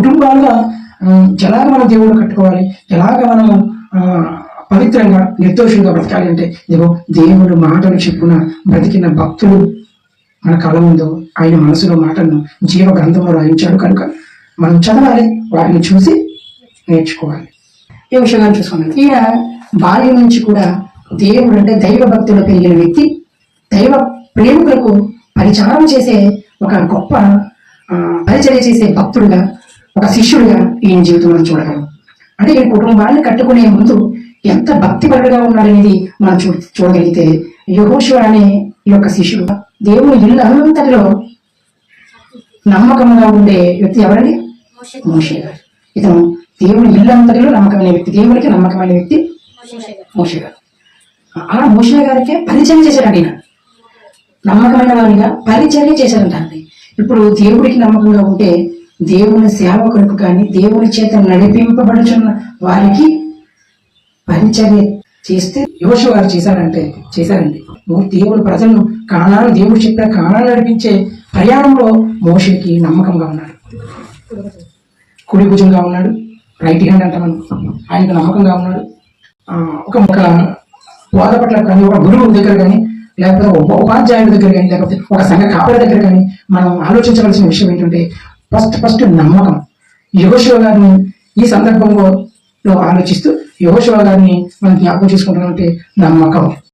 కుటుంబాలుగా ఎలాగ మనం దేవుడు కట్టుకోవాలి ఎలాగ మనము ఆ, పవిత్రంగా నిర్దోషంగా బ్రతకాలి అంటే ఇదిగో దేవుడు మాటలు చెప్పున బ్రతికిన భక్తులు మన కళ ఉందో ఆయన మనసులో మాటలను జీవ గ్రంథంలో రాయించాడు కనుక మనం చదవాలి వాటిని చూసి నేర్చుకోవాలి. ఈ విషయంగా చూసుకున్నాం. ఈయన బాల్యం నుంచి కూడా దేవుడు అంటే దైవ భక్తులు పెరిగిన వ్యక్తి దైవ ప్రేమికులకు పరిచారం చేసే ఒక గొప్ప పరిచర్య చేసే భక్తుడుగా ఒక శిష్యుడిగా ఈయన జీవితం మనం చూడగలం. అంటే ఈ కుటుంబాన్ని కట్టుకునే ముందు ఎంత భక్తిపరుడుగా ఉన్నాడనేది మనం చూ చూడగలిగితే యహోశివ అనే ఈ యొక్క శిష్యుడు దేవుని ఇల్లు అంతటిలో నమ్మకంగా ఉండే వ్యక్తి ఎవరండి? మోషే గారు. ఇతను దేవుని ఇల్లు అంతటిలో నమ్మకమైన వ్యక్తి దేవునికి నమ్మకమైన వ్యక్తి మోషే గారు. అలా మోషే గారికి పరిచయం ఈయన. నమ్మకమైన వారిగా పరిచర్య చేశారంట ఇప్పుడు దేవుడికి నమ్మకంగా ఉంటే దేవుని సేవకులకు కానీ దేవుని చేత నడిపింపబడుచున్న వారికి పరిచర్య చేస్తే యోష వారు చేశారంటే చేశారండి. దేవుడు ప్రజలను కాణాలు దేవుడు చెప్పిన కాణాలు నడిపించే ప్రయాణంలో మోషకి నమ్మకంగా ఉన్నాడు. కుడి భుజంగా ఉన్నాడు. రైట్ హ్యాండ్ అంట మనం. ఆయనకు నమ్మకంగా ఉన్నాడు. ఆ, ఒక ఒక బోధ పట్ల కానీ ఒక గురువు దగ్గర కానీ లేకపోతే ఒక ఉపాధ్యాయుడి దగ్గర కానీ లేకపోతే ఒక సంఘ కాపరి దగ్గర కానీ మనం ఆలోచించవలసిన విషయం ఏంటంటే ఫస్ట్ ఫస్ట్ నమ్మకం. యోగశివ గారిని ఈ సందర్భంలో ఆలోచిస్తూ యోగశివ గారిని మనం జ్ఞాపకం చేసుకుంటామంటే నమ్మకం.